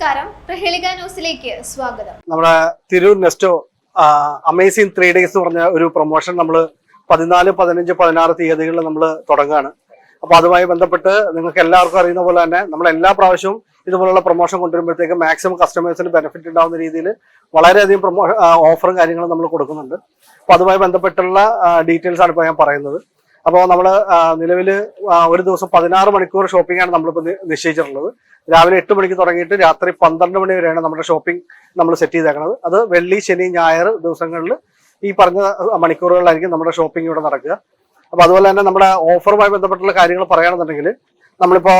നമസ്കാരം. പ്രഹേളിക ന്യൂസിലേക്ക് സ്വാഗതം. നമ്മുടെ Tirur Nesto amazing three days എന്ന് പറഞ്ഞ ഒരു പ്രൊമോഷൻ നമ്മൾ പതിനാല് പതിനഞ്ച് പതിനാറ് തീയതികളിൽ നമ്മൾ തുടങ്ങുകയാണ്. അപ്പൊ അതുമായി ബന്ധപ്പെട്ട് നിങ്ങൾക്ക് എല്ലാവർക്കും അറിയുന്ന പോലെ തന്നെ നമ്മൾ എല്ലാ പ്രാവശ്യവും ഇതുപോലുള്ള പ്രൊമോഷൻ കൊണ്ടുവരുമ്പോഴത്തേക്ക് മാക്സിമം കസ്റ്റമേഴ്സിന് ബെനിഫിറ്റ് ഉണ്ടാവുന്ന രീതിയിൽ വളരെയധികം പ്രൊമോഷൻ ഓഫറും കാര്യങ്ങളും നമ്മൾ കൊടുക്കുന്നുണ്ട്. അപ്പൊ അതുമായി ബന്ധപ്പെട്ടുള്ള ഡീറ്റെയിൽസ് ആണ് ഇപ്പോൾ ഞാൻ പറയുന്നത്. അപ്പോൾ നമ്മൾ നിലവിൽ ഒരു ദിവസം പതിനാറ് മണിക്കൂർ ഷോപ്പിംഗ് ആണ് നമ്മളിപ്പോൾ നിശ്ചയിച്ചിട്ടുള്ളത്. രാവിലെ എട്ട് മണിക്ക് തുടങ്ങിയിട്ട് രാത്രി പന്ത്രണ്ട് മണി വരെയാണ് നമ്മുടെ ഷോപ്പിംഗ് നമ്മൾ സെറ്റ് ചെയ്തേക്കുന്നത് അത് വെള്ളി ശനി ഞായർ ദിവസങ്ങളിൽ ഈ പറഞ്ഞ മണിക്കൂറുകളിലായിരിക്കും നമ്മുടെ ഷോപ്പിംഗ് ഇവിടെ നടക്കുക. അപ്പൊ അതുപോലെ തന്നെ നമ്മുടെ ഓഫറുമായി ബന്ധപ്പെട്ടുള്ള കാര്യങ്ങൾ പറയുകയാണെന്നുണ്ടെങ്കിൽ നമ്മളിപ്പോ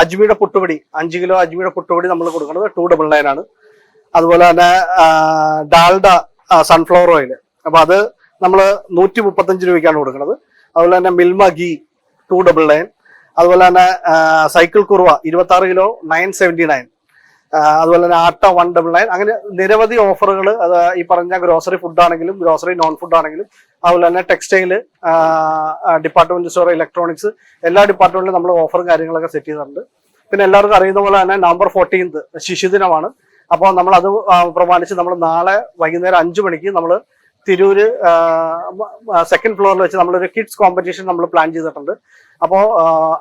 അജ്മിയുടെ പുട്ടുപൊടി അഞ്ച് കിലോ അജ്മിയുടെ പുട്ടുപൊടി നമ്മൾ കൊടുക്കുന്നത് ടു ഡബിൾ നയൻ ആണ്. അതുപോലെ തന്നെ ഡാൽഡ സൺഫ്ലവർ ഓയിൽ അപ്പൊ അത് നമ്മൾ നൂറ്റി മുപ്പത്തഞ്ച് രൂപയ്ക്കാണ് കൊടുക്കുന്നത്. അതുപോലെ തന്നെ Milma ghee two double nine. അതുപോലെ തന്നെ സൈക്കിൾ കുറുവ ഇരുപത്തി ആറ് കിലോ നയൻ സെവന്റി നയൻ. അതുപോലെ തന്നെ ആട്ട വൺ ഡബിൾ നയൻ. അങ്ങനെ നിരവധി ഓഫറുകൾ അത് ഈ പറഞ്ഞ ഗ്രോസറി ഫുഡ് ആണെങ്കിലും ഗ്രോസറി നോൺ ഫുഡ് ആണെങ്കിലും അതുപോലെ തന്നെ ടെക്സ്റ്റൈൽ ഡിപ്പാർട്ട്മെന്റ് സ്റ്റോർ ഇലക്ട്രോണിക്സ് എല്ലാ ഡിപ്പാർട്ട്മെന്റിലും നമ്മൾ ഓഫറും കാര്യങ്ങളൊക്കെ സെറ്റ് ചെയ്തിട്ടുണ്ട്. പിന്നെ എല്ലാവർക്കും അറിയുന്ന പോലെ തന്നെ നവംബർ ഫോർട്ടീൻത്ത് ശിശുദിനമാണ്. അപ്പോൾ നമ്മൾ അത് പ്രമാണിച്ച് നമ്മൾ നാളെ വൈകുന്നേരം അഞ്ചു മണിക്ക് നമ്മൾ തിരൂര് സെക്കൻഡ് ഫ്ലോറിൽ വെച്ച് നമ്മളൊരു കിഡ്സ് കോമ്പറ്റീഷൻ നമ്മൾ പ്ലാൻ ചെയ്തിട്ടുണ്ട്. അപ്പോൾ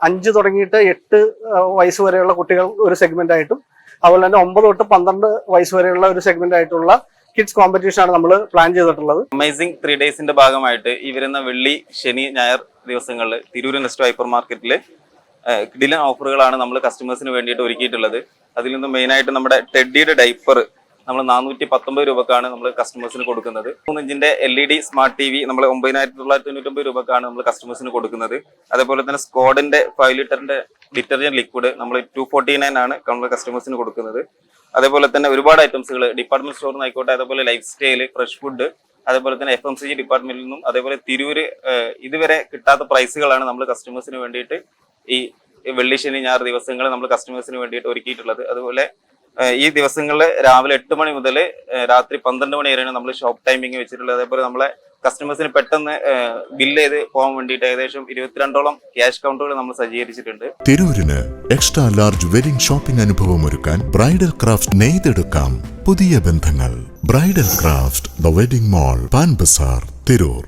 അഞ്ച് തുടങ്ങിയിട്ട് എട്ട് വയസ്സ് വരെയുള്ള കുട്ടികൾ ഒരു സെഗ്മെന്റ് ആയിട്ടും അതുപോലെ തന്നെ ഒമ്പത് തൊട്ട് പന്ത്രണ്ട് വയസ്സ് വരെയുള്ള ഒരു സെഗ്മെന്റ് ആയിട്ടുള്ള കിഡ്സ് കോമ്പറ്റീഷൻ ആണ് നമ്മൾ പ്ലാൻ ചെയ്തിട്ടുള്ളത്. അമേസിംഗ് ത്രീ ഡേയ്സിന്റെ ഭാഗമായിട്ട് ഈ വരുന്ന വെള്ളി ശനി ഞായർ ദിവസങ്ങളിൽ തിരൂർ നെസ്റ്റ് ഹൈപ്പർ മാർക്കറ്റിൽ കിടിലൻ ഓഫറുകളാണ് നമ്മൾ കസ്റ്റമേഴ്സിന് വേണ്ടിയിട്ട് ഒരുക്കിയിട്ടുള്ളത്. അതിൽ നിന്ന് മെയിനായിട്ട് നമ്മുടെ ടെഡിയുടെ ഡൈപ്പർ നമ്മൾ നാനൂറ്റി പത്തൊമ്പത് രൂപക്കാണ് നമ്മൾ കസ്റ്റമേഴ്സിന് കൊടുക്കുന്നത്. മൂന്ന് ഇഞ്ചിന്റെ L E D smart T V നമ്മൾ ഒമ്പതിനായിരത്തി തൊള്ളായിരത്തി തൊണ്ണൂറ്റൊമ്പത് രൂപക്കാണ് നമ്മൾ കസ്റ്റമേഴ്സിന് കൊടുക്കുന്നത്. അതേപോലെ തന്നെ സ്കോഡിന്റെ ഫൈവ് ലിറ്ററിന്റെ ഡിറ്റർജന്റ് ലിക്വിഡ് നമ്മൾ ടു ഫോർട്ടി നയൻ ആണ് നമ്മൾ കസ്റ്റമേഴ്സിന് കൊടുക്കുന്നത്. അതേപോലെ തന്നെ ഒരുപാട് ഐറ്റംസുകൾ ഡിപ്പാർട്ട്മെന്റ് സ്റ്റോറിൽ നിന്ന് ആയിക്കോട്ടെ അതേപോലെ ലൈഫ് സ്റ്റൈൽ ഫ്രഷ് ഫുഡ് അതേപോലെ തന്നെ എഫ് എം സി ജി ഡിപ്പാർട്ട്മെന്റിൽ നിന്നും അതേപോലെ തിരൂര് ഇതുവരെ കിട്ടാത്ത പ്രൈസുകളാണ് നമ്മൾ കസ്റ്റമേഴ്സിന് വേണ്ടിയിട്ട് ഈ വെള്ളി ശനി ഞായർ ദിവസങ്ങൾ നമ്മൾ കസ്റ്റമേഴ്സിന് വേണ്ടിയിട്ട് ഒരുക്കിയിട്ടുള്ളത്. അതുപോലെ ഈ ദിവസങ്ങളിൽ രാവിലെ എട്ട് മണി മുതൽ രാത്രി പന്ത്രണ്ട് മണി വരെയാണ് നമ്മൾ ഷോപ്പ് ടൈമിംഗ് വെച്ചിട്ടുള്ളത്. അതേപോലെ നമ്മളെ കസ്റ്റമേഴ്സിന് പെട്ടെന്ന് ബില്ല് ചെയ്ത് പോകാൻ വേണ്ടിയിട്ട് ഏകദേശം ഇരുപത്തിരണ്ടോളം ക്യാഷ് കൗണ്ടറുകൾ നമ്മൾ സജ്ജീകരിച്ചിട്ടുണ്ട്. തിരൂരിന് എക്സ്ട്രാ ലാർജ് വെഡിംഗ് ഷോപ്പിംഗ് അനുഭവം ഒരുക്കാൻ ബ്രൈഡൽ ക്രാഫ്റ്റ് നെയ്തെടുക്കാം. പുതിയ ബന്ധങ്ങൾ. Bridal craft the wedding mall Pan Bazaar Tirur.